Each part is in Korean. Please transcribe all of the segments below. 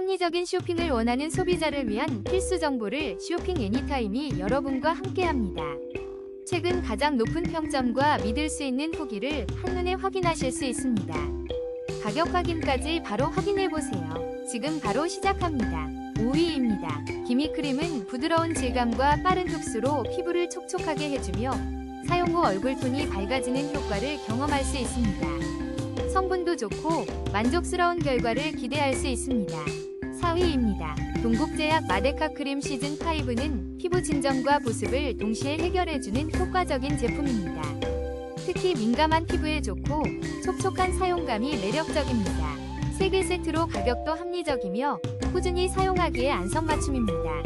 합리적인 쇼핑을 원하는 소비자를 위한 필수 정보를 쇼핑 애니타임이 여러분과 함께합니다. 최근 가장 높은 평점과 믿을 수 있는 후기를 한눈에 확인하실 수 있습니다. 가격 확인까지 바로 확인해 보세요. 지금 바로 시작합니다. 5위입니다. 기미크림은 부드러운 질감과 빠른 흡수로 피부를 촉촉하게 해주며 사용 후 얼굴톤이 밝아지는 효과를 경험할 수 있습니다. 성분도 좋고 만족스러운 결과를 기대할 수 있습니다. 4위입니다. 동국제약 마데카 크림 시즌 5는 피부 진정과 보습을 동시에 해결해주는 효과적인 제품입니다. 특히 민감한 피부에 좋고 촉촉한 사용감이 매력적입니다. 3개 세트로 가격도 합리적이며 꾸준히 사용하기에 안성맞춤입니다.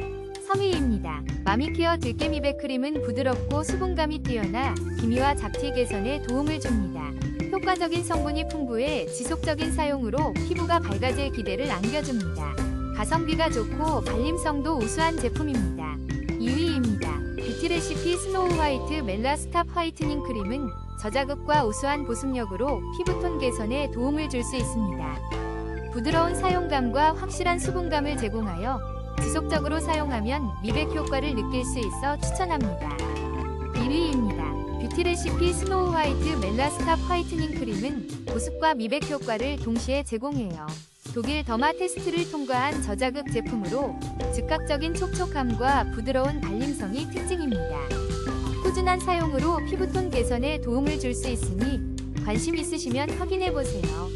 3위입니다. 마미케어 들깨미백 크림은 부드럽고 수분감이 뛰어나 기미와 잡티 개선에 도움을 줍니다. 효과적인 성분이 풍부해 지속적인 사용으로 피부가 밝아질 기대를 안겨줍니다. 가성비가 좋고 발림성도 우수한 제품입니다. 2위입니다. 뷰티 레시피 스노우 화이트 멜라 스탑 화이트닝 크림은 저자극과 우수한 보습력으로 피부톤 개선에 도움을 줄 수 있습니다. 부드러운 사용감과 확실한 수분감을 제공하여 지속적으로 사용하면 미백 효과를 느낄 수 있어 추천합니다. 1위입니다. 뷰티 레시피 스노우 화이트 멜라 스탑 화이트닝 크림은 보습과 미백 효과를 동시에 제공해요. 독일 더마 테스트를 통과한 저자극 제품으로 즉각적인 촉촉함과 부드러운 발림성이 특징입니다. 꾸준한 사용으로 피부톤 개선에 도움을 줄 수 있으니 관심 있으시면 확인해 보세요.